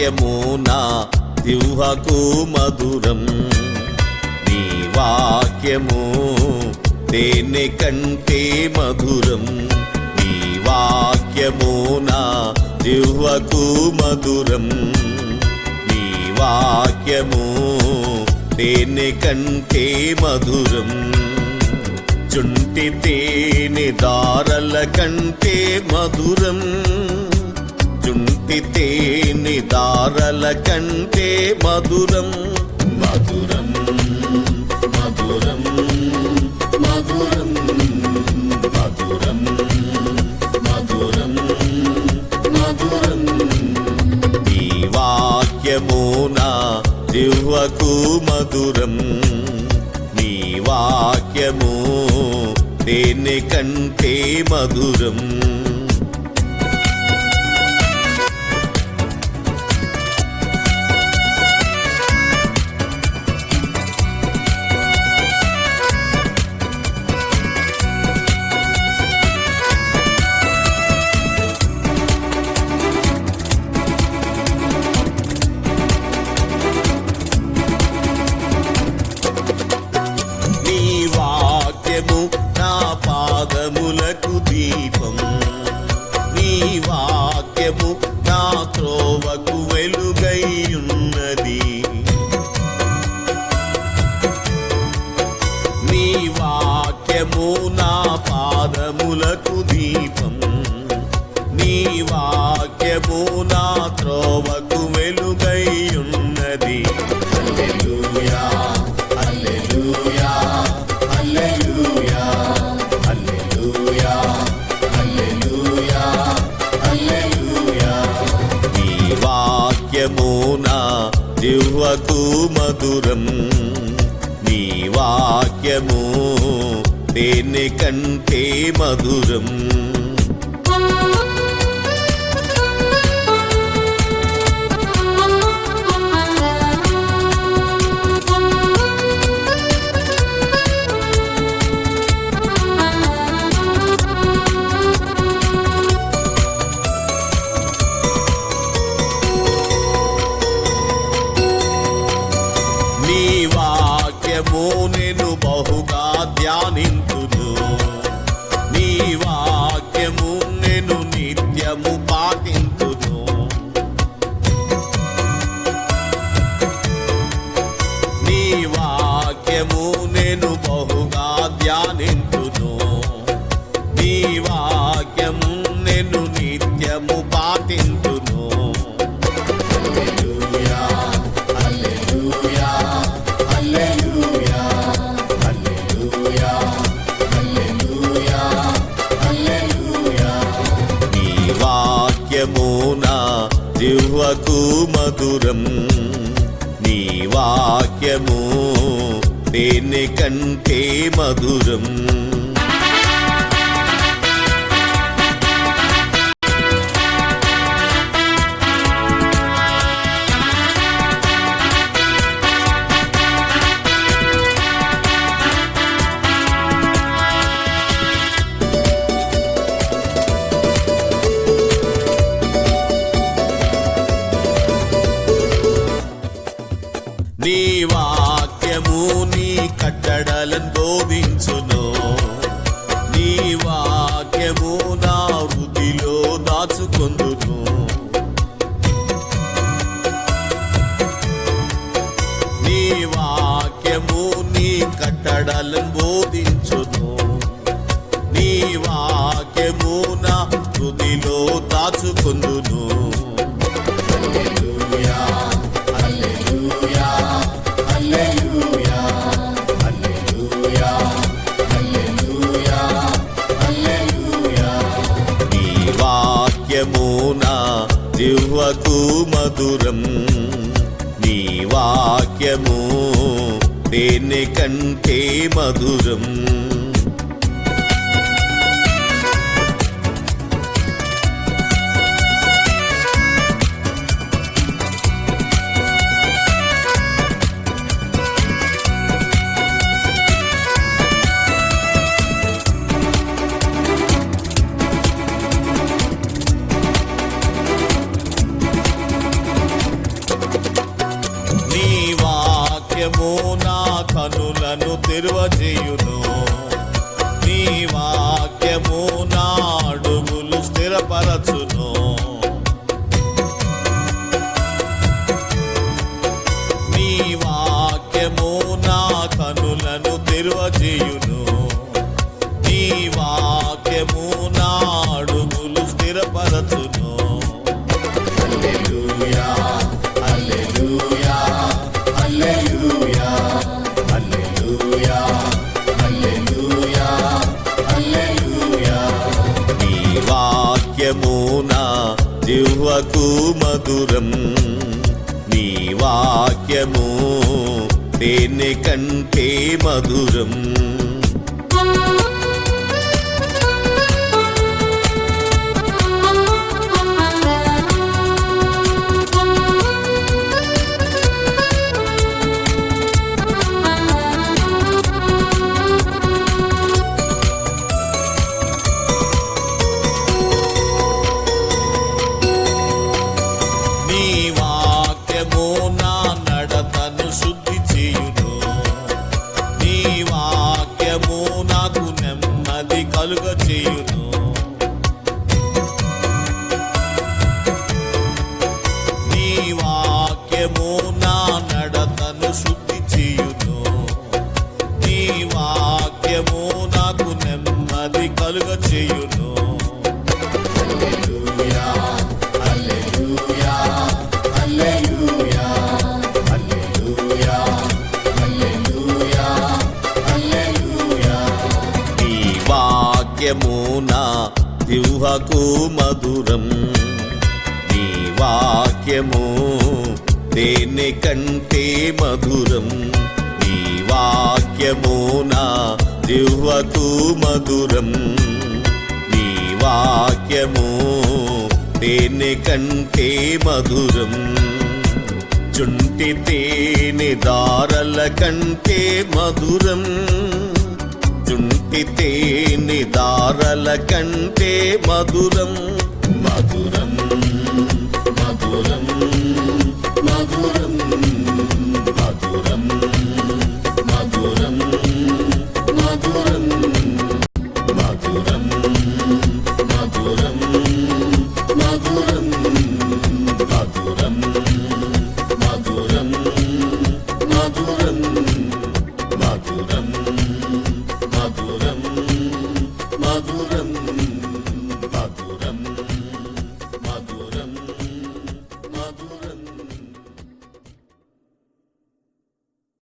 వాక్యము నా దివ్హకు మధురం. నీ వాక్యము తేనె కంటే మధురం. నీ వాక్యము నా దివ్వకు మధురం. నీ వాక్యము తేనె కంటే మధురం. చుంటి తేనె దారల కంటే మధురం. చుంటి తేనె దారల కంటే మధురం. మధురం మధురం మధురం మధురం మధురం మధురం. నీ వాక్యము నా దివ్వకు మధురం. నీ వాక్యము దేని కంటే మధురం? త్రోవకు వెలుగై ఉన్నది హల్లెలూయా హల్లెలూయా హల్లెలూయా హల్లెలూయా హల్లెలూయా హల్లెలూయా. నీ వాక్యము నా దివ్వకు మధురం. నీ వాక్యము దేని కంటే మధురం. వాక్యము నేను బహుగా ధ్యానింతును. నీ వాక్యము నేను నిత్యము పాటింతును. నీ వాక్యము నేను బహుగా ధ్యానింతు దివ్వకు మధురం. నీ వాక్యము దేని కంటే మధురం. కట్టడలను బోధించును నీ వాక్యము నా వృద్ధిలో దాచుకొందును. నీ వాక్యము నీ కట్టడాలను బోధించును నీ వాక్యము నా హృదిలో దాచుకొందును. దివ్వకు మధురం నీ వాక్యము దేని కంటే మధురం వాక్యము నా కనులను తెరువజేయును. నీ వాక్యము నా అడుగులు స్థిరపరచును. నీ వాక్యము నా కనులను తెరువజేయును. జిహ్వకు మధురం. నీ వాక్యము తేనె కంటే మధురం. దివ్హకు మధురం. నీ వాక్యము దేని కంటే మధురం? నీ వాక్యము నా దివ్హకు మధురం. నీ వాక్యము దేని కంటే మధురం? చుంటి తేని దారల కంటే మధురం. రాజుంటితే నిదారల కంటే మధురం. మధురం మధురం.